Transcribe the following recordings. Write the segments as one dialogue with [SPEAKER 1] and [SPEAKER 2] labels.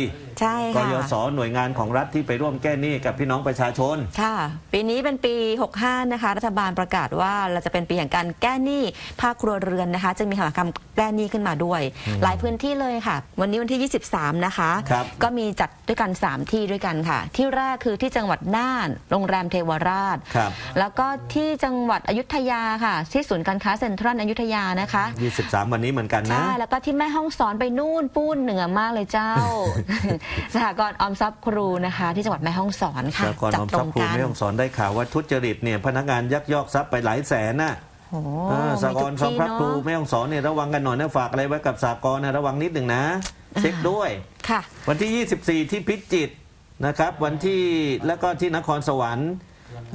[SPEAKER 1] Yeah. ใช่
[SPEAKER 2] ก
[SPEAKER 1] ค่ะ
[SPEAKER 2] ยศหน่วยงานของรัฐที่ไปร่วมแก้หนี้กับพี่น้องประชาชน
[SPEAKER 1] ค่ะ ปีนี้เป็นปี 65 นะคะ รัฐบาลประกาศว่าเราจะเป็นปีแห่งการแก้หนี้ภาคครัวเรือนนะคะ จึงมีกิจกรรมแก้หนี้ขึ้นมาด้วย หลายพื้นที่เลยค่ะ วันนี้วันที่ 23 นะคะ
[SPEAKER 2] ครับ
[SPEAKER 1] ก็มีจัดด้วยกัน 3 ที่ด้วยกันค่ะ ที่แรกคือที่จังหวัดน่าน โรงแรมเทวราช
[SPEAKER 2] ครับ
[SPEAKER 1] แล้วก็ที่จังหวัดอยุธยาค่ะ ที่ศูนย์การค้าเซ็นทรัลอยุธยานะคะ
[SPEAKER 2] 23 วันนี้เหมือนกันนะ
[SPEAKER 1] ใช่ แล้วก็ที่แม่ห้องสอนไปนู่นปูนเหนือมากเลยเจ้าสหกรณ์ออมทรัพย์ครูนะคะ ที่จังหวัดแม่ห้องสอนค่ะ
[SPEAKER 2] สากลออมทรัพย์ครูไม่ต้องสอนได้ข่าวว่าทุจริตเนี่ยพนักงานยักยอกทรัพย์ไปหลายแสนน่ะ
[SPEAKER 1] โอ้โห
[SPEAKER 2] เออสากลออมทรัพย์
[SPEAKER 1] มีทุก
[SPEAKER 2] ครู
[SPEAKER 1] ที่เนอะ
[SPEAKER 2] ไม่ต้องสอนเนี่ยระวังกันหน่อยนะฝากอะไรไว้กับสากลนะระวังนิดหนึ่งนะ เช็คด้วย
[SPEAKER 1] ค่ะ
[SPEAKER 2] วันที่ 24 ที่พิจิตรนะครับ วันที่แล้วก็ที่นครสวรรค์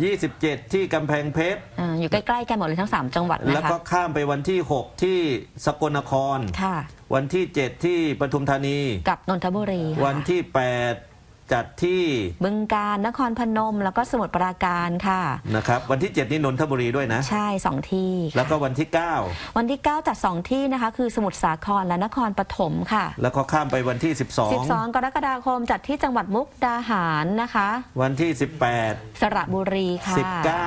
[SPEAKER 2] 27 ที่กำแพงเพชร
[SPEAKER 1] อ่าอยู่ใกล้ๆกันหมดเลยทั้ง 3 จังหวัด
[SPEAKER 2] แล้ว
[SPEAKER 1] นะ
[SPEAKER 2] ก็
[SPEAKER 1] คะ
[SPEAKER 2] ข้ามไปวันที่ 6 ที่สกลนคร
[SPEAKER 1] ค่ะ
[SPEAKER 2] วันที่ 7 ที่ปทุมธานี
[SPEAKER 1] กับนนทบุรีค่ะ
[SPEAKER 2] วันที่ 8 จัดที่
[SPEAKER 1] บึงการนครพนม แล้วก็สมุทรปราการค่ะ
[SPEAKER 2] นะครับ วันที่ 7 นี่นนทบุรีด้วยนะ
[SPEAKER 1] ใช่สองที่ค่ะ
[SPEAKER 2] แล้วก็วันที่
[SPEAKER 1] วันที่ 9 จัด 2 ที่นะคะ คือสมุทรสาครและนครปฐมค่ะ
[SPEAKER 2] 9แล้วก็ข้ามไปวันที่
[SPEAKER 1] 12 กรกฎาคมจัดที่จังหวัดมุกดาหารนะคะ
[SPEAKER 2] 12วันที่ 18
[SPEAKER 1] สระบุรีค่ะ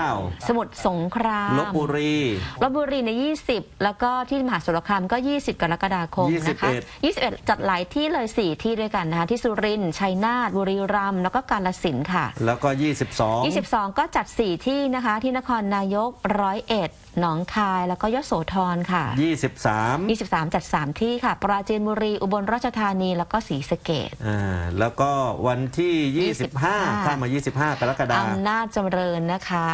[SPEAKER 2] 19
[SPEAKER 1] สมุทรสงคราม
[SPEAKER 2] ลบบุรี
[SPEAKER 1] ลบบุรีใน 20 แล้วก็ที่มหาสารคามก็ 20 กรกฎาคมนะคะ21 จัดหลายที่เลย 4 ที่ด้วยกันนะคะที่สุรินทร์ชัยนาทบุรีรัมย์แล้วก็กาฬสินธุ์ค่ะ
[SPEAKER 2] แล้วก็ 22
[SPEAKER 1] 22 ก็จัด 4 ที่นะคะ ที่นครนายกร้อยเอ็ดหนองคายแล้วก็ยโสธรค่ะ
[SPEAKER 2] 23
[SPEAKER 1] 23 จัด 3 ที่ค่ะ ปราจีนบุรี อุบลราชธานีแล้วก็ศรีสะเกด
[SPEAKER 2] อ่าแล้วก็วันที่ 25
[SPEAKER 1] 25
[SPEAKER 2] ข้ามมา 25 กรกฎาคม
[SPEAKER 1] อำนาจเจริญนะคะ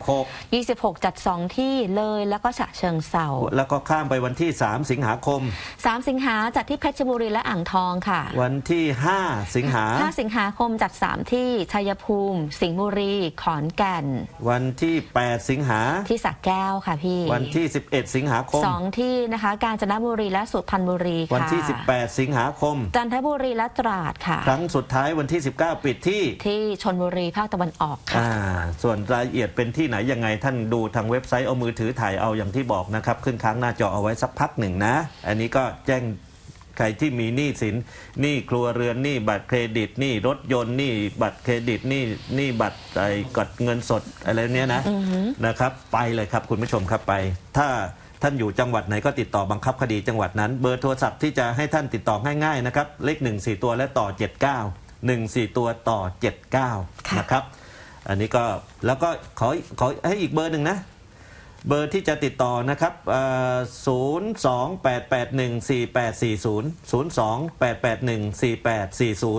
[SPEAKER 2] 26
[SPEAKER 1] 26 จัด 2 ที่เลยแล้วก็ฉะเชิงเซา
[SPEAKER 2] แล้วก็ข้ามไปวันที่ 3 สิงหาคม
[SPEAKER 1] 3 สิงหาจัดที่เพชรบุรีและอ่างทองค่ะ
[SPEAKER 2] วันที่ 5 สิงหา
[SPEAKER 1] 5 สิงหาคมจัด 3 ที่ชัยภูมิ สิงห์บุรี ขอนแก่น
[SPEAKER 2] วันที่ 8 สิงหา
[SPEAKER 1] ที่สักแก้วค่ะพี่
[SPEAKER 2] วันที่ 11 สิงหาคม
[SPEAKER 1] สองที่นะคะ กาญจนบุรีและสุพรรณบุรีค่ะ
[SPEAKER 2] วันที่ 18 สิงหาคม
[SPEAKER 1] จันทบุรีและตราดค่ะ
[SPEAKER 2] ครั้งสุดท้ายวันที่ 19 ปิดที่
[SPEAKER 1] ที่ชนบุรีภาคตะวันออกค่ะ
[SPEAKER 2] อ่าส่วนรายละเอียดเป็นที่ไหนยังไงท่านดูทางเว็บไซต์เอามือถือถ่ายเอาอย่างที่บอกนะครับ ขึ้นค้างหน้าจอเอาไว้สักพักหนึ่งนะ อันนี้ก็แจ้ง ใครที่มีหนี้สินหนี้ครัวเรือนหนี้บัตรเครดิตหนี้รถยนต์หนี้บัตรเครดิตหนี้หนี้บัตรไอ้กดเงินสดอะไรเนี้ยนะนะครับ ไปเลยครับคุณผู้ชมครับไป ถ้าท่านอยู่จังหวัดไหนก็ติดต่อบังคับคดีจังหวัดนั้น เบอร์โทรศัพท์ที่จะให้ท่านติดต่อง่ายๆนะครับเลข1 4 ตัวและต่อ 79 1 4 ตัวต่อ 79
[SPEAKER 1] ค่ะ
[SPEAKER 2] นะครับ อันนี้ก็แล้วก็ขอขอให้อีกเบอร์หนึ่งนะ เบอร์ที่จะติดต่อนะครับ 028814840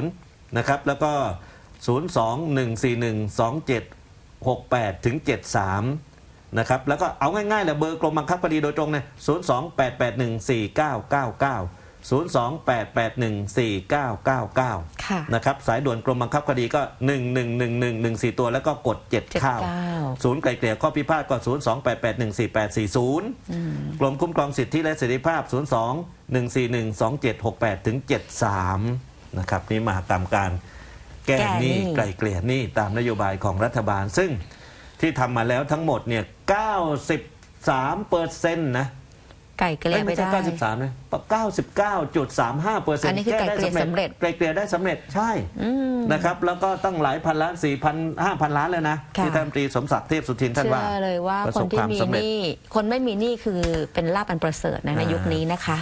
[SPEAKER 2] 028814840 นะครับ แล้วก็ 021412768ถึง73 นะครับ แล้วก็เอาง่ายๆเลยเบอร์กรมบังคับคดีโดยตรงเนี่ย028814999 นย์สองแปดแปดหนึ่งสี่เก้าเก้าเก้าศูนย์สองแปดแปดหนึ่งสี่เก้าเก้าเก้า
[SPEAKER 1] ค่ะ
[SPEAKER 2] นะครับ สายด่วนกรมบังคับคดีก็ 1 1 1 1 1 4ตัวแล้วก็กด7ข้าว
[SPEAKER 1] 79
[SPEAKER 2] ศูนย์ไกลเกลี่ยข้อพิพาทก็ 0 2 8 8 1 4 8 4 0 กรมคุ้มครองสิทธิและเสรีภาพ 0 2 1 4 1 2 7 6 8ถึง73 นะครับนี่มหากรรมการแก้
[SPEAKER 1] แก้
[SPEAKER 2] ห
[SPEAKER 1] หนี้
[SPEAKER 2] นี้ไกลเกลี่ยหนี้ตามนโยบายของรัฐบาล ซึ่งที่ทำมาแล้วทั้งหมดเนี่ย93เปอร์เซ็นต์นะ
[SPEAKER 1] ไก่เกลี่ย
[SPEAKER 2] เอ้ย
[SPEAKER 1] ไป
[SPEAKER 2] ไม่ใช่
[SPEAKER 1] ได้
[SPEAKER 2] 93นะ99.35เปอร์เซ็นต์
[SPEAKER 1] อันนี้คือไกลเกลี่ยสำเร็จ
[SPEAKER 2] ไกลเกลี่ยได้สำเร็จใช่
[SPEAKER 1] อืม
[SPEAKER 2] นะครับ แล้วก็ตั้งหลายพันล้านสี่พันห้าพันล้านเลยนะ
[SPEAKER 1] ค่ะ
[SPEAKER 2] ที่ท่านรัฐมนตรีสมศักดิ์เทพสุทินท่าน
[SPEAKER 1] เชื่
[SPEAKER 2] ว่า
[SPEAKER 1] อเลยว่า
[SPEAKER 2] ประ
[SPEAKER 1] ค
[SPEAKER 2] ส
[SPEAKER 1] น
[SPEAKER 2] บ
[SPEAKER 1] ที่
[SPEAKER 2] ความ
[SPEAKER 1] มี
[SPEAKER 2] สำ
[SPEAKER 1] ห
[SPEAKER 2] เร็จ
[SPEAKER 1] นี้ คนไม่มีหนี้คือเป็นลาบอันประเสริฐนะใน
[SPEAKER 2] อ่ายุ
[SPEAKER 1] ยุคนี้นะคะ